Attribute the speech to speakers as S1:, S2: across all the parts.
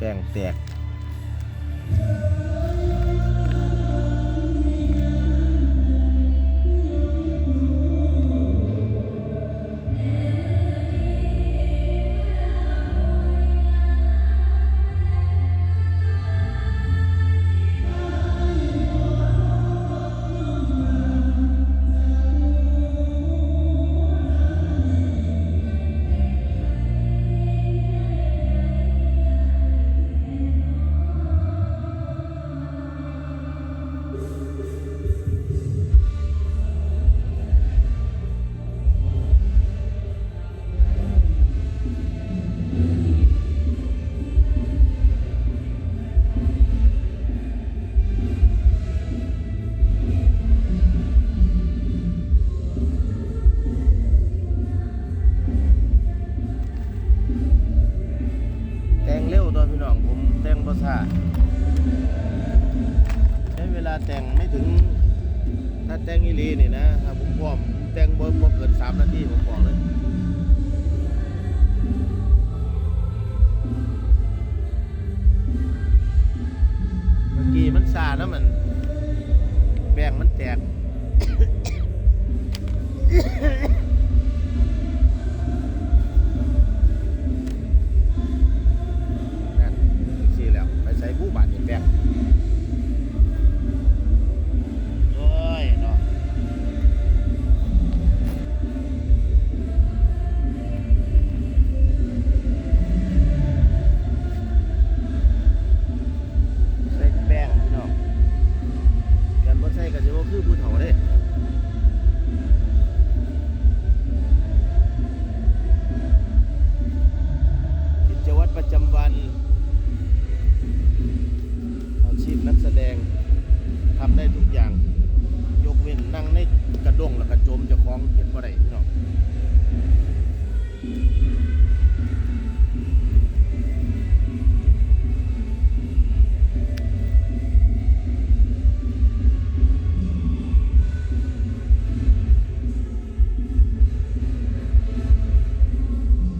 S1: แป้งแตก แต่า ใช้เวลาแต่งไม่ถึง ถ้าแต่งอีหลีนี่นะถ้าผมพร้อมแต่งบ่บ่เกินสามนาทีผมบอกเลยเมื่อกี้มันซาแล้วมันแป้งมันแตก กระด้งแล้วก็จมจะคล้องเห็นบ่ได้พี่น้อง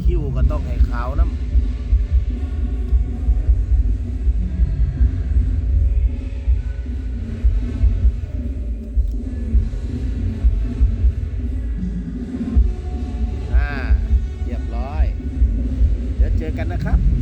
S1: คิ้วก็ต้องให้ขาวน้ำ นนะครับ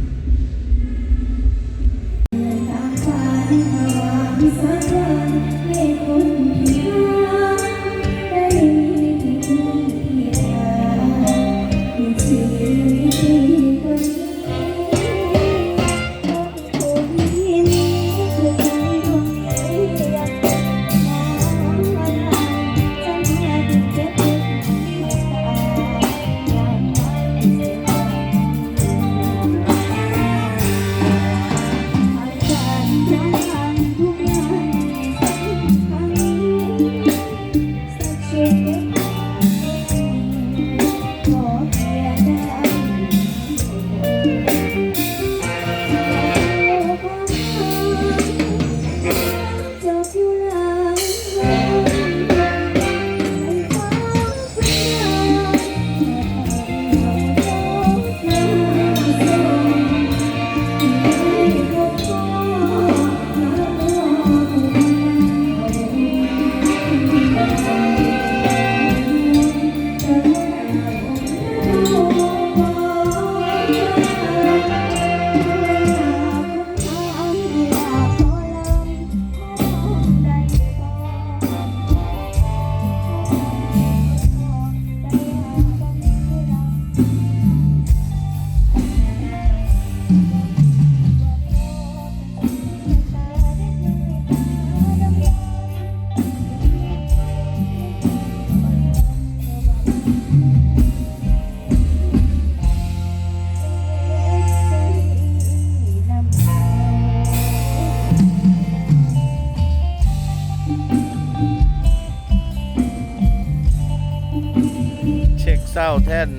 S1: เศร้าแท่น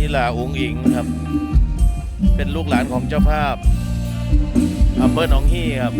S1: อิหลาอุงอิงครับ เป็นลูกหลานของเจ้าภาพอำเภอหนองฮี่ครับ